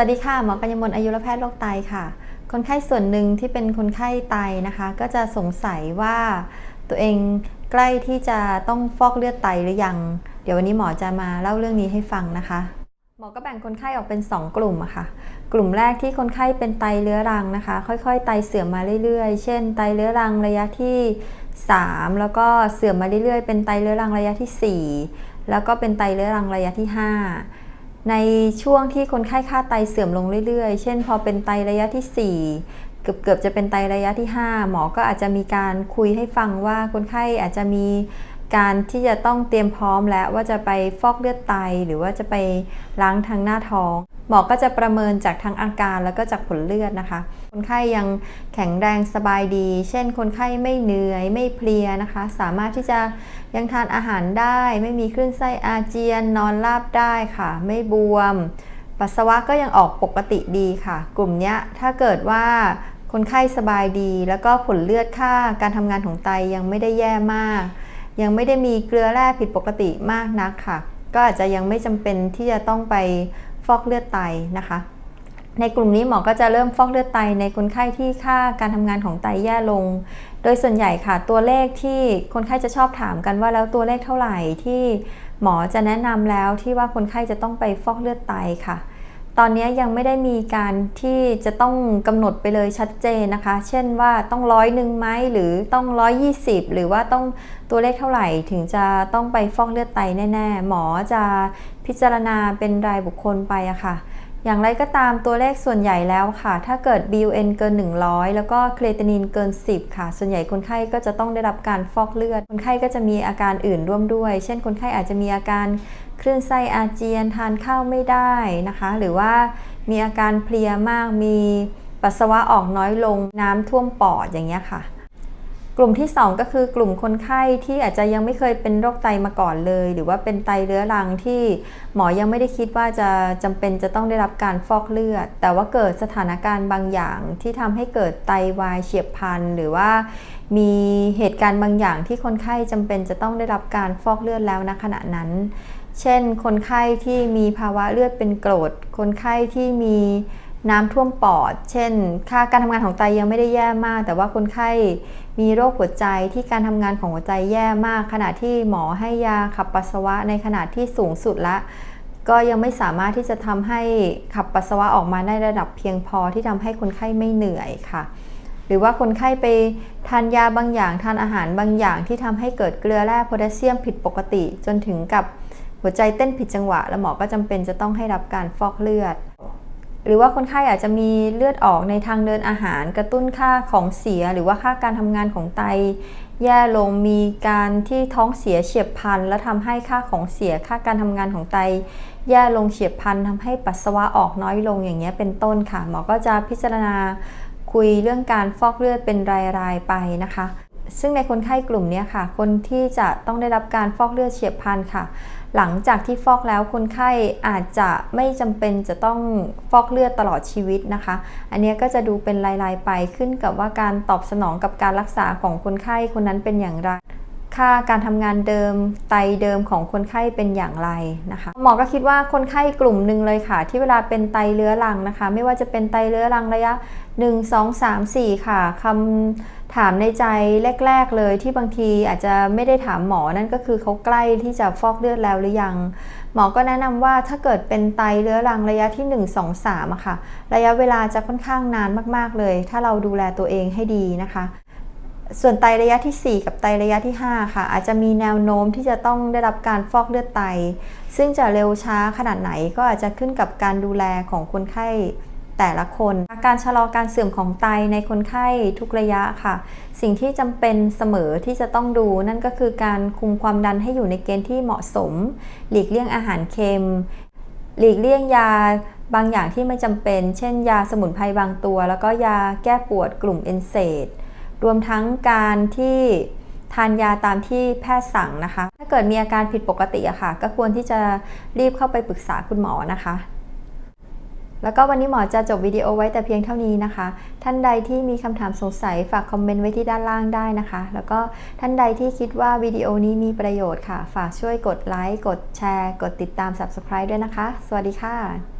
วัสดีค่ะ หมอกัญญมลอายุรแพทย์โรคไตค่ะ คนไข้ส่วนหนึ่งที่เป็นคนไข้ไตนะคะ ก็จะสงสัยว่าตัวเองใกล้ที่จะต้องฟอกเลือดไตหรือยัง เดี๋ยววันนี้หมอจะมาเล่าเรื่องนี้ให้ฟังนะคะ หมอก็แบ่งคนไข้ออกเป็น 2 กลุ่มอะค่ะ กลุ่มแรกที่คนไข้เป็นไตเรื้อรังนะคะ ค่อยๆ ไตเสื่อมมาเรื่อยๆ เช่น ไตเรื้อรังระยะที่ 3 แล้วก็เสื่อมมาเรื่อยๆ เป็นไตเรื้อรังระยะที่ 4 แล้วก็เป็นไตเรื้อรังระยะที่ 5 ในช่วงที่คนไข้ค่าไตเสื่อมลงเรื่อยๆ เช่น พอเป็นไตระยะที่ 4 เกือบเกือบจะเป็นไตระยะที่ 5 หมอก็อาจจะมีการคุยให้ฟังว่าคนไข้อาจจะมีการที่จะต้องเตรียมพร้อมแล้วว่าจะไปฟอกเลือดไต หรือว่าจะไปล้างทางหน้าท้อง หมอก็จะประเมินจากทั้งอาการแล้วก็จากผลเลือดนะคะ คนไข้ยังแข็งแรงสบายดี เช่น คนไข้ไม่เหนื่อยไม่เพลียนะคะ สามารถที่จะยังทานอาหารได้ ไม่มีคลื่นไส้อาเจียน นอนราบได้ค่ะ ไม่บวม ปัสสาวะก็ยังออกปกติดีค่ะ กลุ่มนี้ถ้าเกิดว่าคนไข้สบายดี แล้วก็ผลเลือดค่าการทำงานของไตยังไม่ได้แย่มาก ยังไม่ได้มีเกลือแร่ผิดปกติมากนักค่ะ ก็อาจจะยังไม่จำเป็นที่จะต้องไป ฟอกเลือดไตนะคะ ในกลุ่มนี้หมอก็จะเริ่มฟอกเลือดไตในคนไข้ที่ค่าการทำงานของไตแย่ลง โดยส่วนใหญ่ค่ะ ตัวเลขที่คนไข้จะชอบถามกันว่าแล้วตัวเลขเท่าไหร่ที่หมอจะแนะนำแล้วที่ว่าคนไข้จะต้องไปฟอกเลือดไตค่ะ ตอนนี้ยังไม่ได้มีการที่จะต้องกำหนดไปเลยชัดเจนนะคะ เช่นว่าต้องร้อยหนึ่งไหมหรือต้องร้อยยี่สิบหรือว่าต้องตัวเลขเท่าไหร่ถึงจะต้องไปฟอกเลือดไตแน่ ๆ หมอจะพิจารณาเป็นรายบุคคลไปอะค่ะ อย่างไรก็ตามตัวเลขส่วนใหญ่แล้วค่ะ ถ้าเกิด BUN เกิน 100 แล้วก็เครตินินเกิน 10 ค่ะ ส่วนใหญ่คนไข้ก็จะต้องได้รับการฟอกเลือด คนไข้ก็จะมีอาการอื่นร่วมด้วย เช่นคนไข้อาจจะมีอาการคลื่นไส้อาเจียนทานข้าวไม่ได้นะคะ หรือว่ามีอาการเพลียมากมีปัสสาวะออกน้อยลงน้ำท่วมปอดอย่างเงี้ยค่ะ กลุ่มที่ 2 ก็คือกลุ่มคนไข้ที่อาจจะยังไม่เคยเป็นโรคไตมาก่อนเลย หรือว่าเป็นไตเรื้อรังที่หมอยังไม่ได้คิดว่าจะจำเป็นจะต้องได้รับการฟอกเลือด แต่ว่าเกิดสถานการณ์บางอย่างที่ทำให้เกิดไตวายเฉียบพลันหรือว่ามีเหตุการณ์บางอย่างที่คนไข้จำเป็นจะต้องได้รับการฟอกเลือดแล้วณขณะนั้น เช่น คนไข้ที่มีภาวะเลือดเป็นกรด คนไข้ที่มี น้ำท่วมปอด เช่น ค่าการทำงานของไตยังไม่ได้แย่มาก แต่ว่าคนไข้มีโรคหัวใจที่การทำงานของหัวใจแย่มาก ขณะที่หมอให้ยาขับปัสสาวะในขนาดที่สูงสุดละ ก็ยังไม่สามารถที่จะทำให้ขับปัสสาวะออกมาได้ระดับเพียงพอที่ทำให้คนไข้ไม่เหนื่อยค่ะ หรือว่าคนไข้ไปทานยาบางอย่าง ทานอาหารบางอย่างที่ทำให้เกิดเกลือแร่โพแทสเซียมผิดปกติ จนถึงกับหัวใจเต้นผิดจังหวะ แล้วหมอก็จำเป็นจะต้องให้รับการฟอกเลือด หรือว่าคนไข้อาจจะมีเลือดออกในทางเดินอาหาร กระตุ้นค่าของเสีย หรือว่าค่าการทำงานของไต แย่ลงมีการที่ท้องเสียเฉียบพลันและทำให้ค่าของเสียค่าการทำงานของไต แย่ลงเฉียบพลันทำให้ปัสสาวะออกน้อยลงอย่างเงี้ยเป็นต้นค่ะหมอก็จะพิจารณาคุยเรื่องการฟอกเลือดเป็นรายๆไปนะคะ ซึ่งในคนไข้กลุ่มนี้ค่ะ คนที่จะต้องได้รับการฟอกเลือดเฉียบพลันค่ะ หลังจากที่ฟอกแล้วคนไข้อาจจะไม่จำเป็นจะต้องฟอกเลือดตลอดชีวิตนะคะ อันนี้ก็จะดูเป็นรายๆไปขึ้นกับว่าการตอบสนองกับการรักษาของคนไข้คนนั้นเป็นอย่างไรค่าการทำงานเดิมไตเดิมของคนไข้เป็นอย่างไรนะคะ หมอก็คิดว่าคนไข้กลุ่มหนึ่งเลยค่ะ ที่เวลาเป็นไตเรื้อรังนะคะ ไม่ว่าจะเป็นไตเรื้อรังระยะ 1 2 3 4 ค่ะคำ ถามในใจแรก ๆเลยที่บางทีอาจจะไม่ได้ถามหมอนั่นก็คือเขาใกล้ที่จะฟอกเลือดแล้วหรือยัง หมอก็แนะนำว่าถ้าเกิดเป็นไตเรื้อรังระยะที่ 1 2 3อะค่ะ ระยะเวลาจะค่อนข้างนานมากๆเลย ถ้าเราดูแลตัวเองให้ดีนะคะ ส่วนไตระยะที่ 4 กับไตระยะที่ 5 ค่ะ อาจจะมีแนวโน้มที่จะต้องได้รับการฟอกเลือดไต ซึ่งจะเร็วช้าขนาดไหนก็อาจจะขึ้นกับการดูแลของคนไข้ แต่ละคน การชะลอการเสื่อมของไตในคนไข้ทุกระยะค่ะ สิ่งที่จำเป็นเสมอที่จะต้องดูนั่นก็คือการคุมความดันให้อยู่ในเกณฑ์ที่เหมาะสม หลีกเลี่ยงอาหารเค็ม หลีกเลี่ยงยาบางอย่างที่ไม่จำเป็น เช่น ยาสมุนไพรบางตัว แล้วก็ยาแก้ปวดกลุ่มเอนเซดรวมทั้งการที่ทานยาตามที่แพทย์สั่งนะคะ ถ้าเกิดมีอาการผิดปกติอะค่ะ ก็ควรที่จะรีบเข้าไปปรึกษาคุณหมอนะคะ แล้วก็วันนี้หมอจะจบวิดีโอไว้แต่เพียงเท่านี้นะคะ ท่านใดที่มีคำถามสงสัยฝากคอมเมนต์ไว้ที่ด้านล่างได้นะคะ แล้วก็ท่านใดที่คิดว่าวิดีโอนี้มีประโยชน์ค่ะ ฝากช่วยกดไลค์ กดแชร์ กดติดตาม Subscribe ด้วยนะคะ สวัสดีค่ะ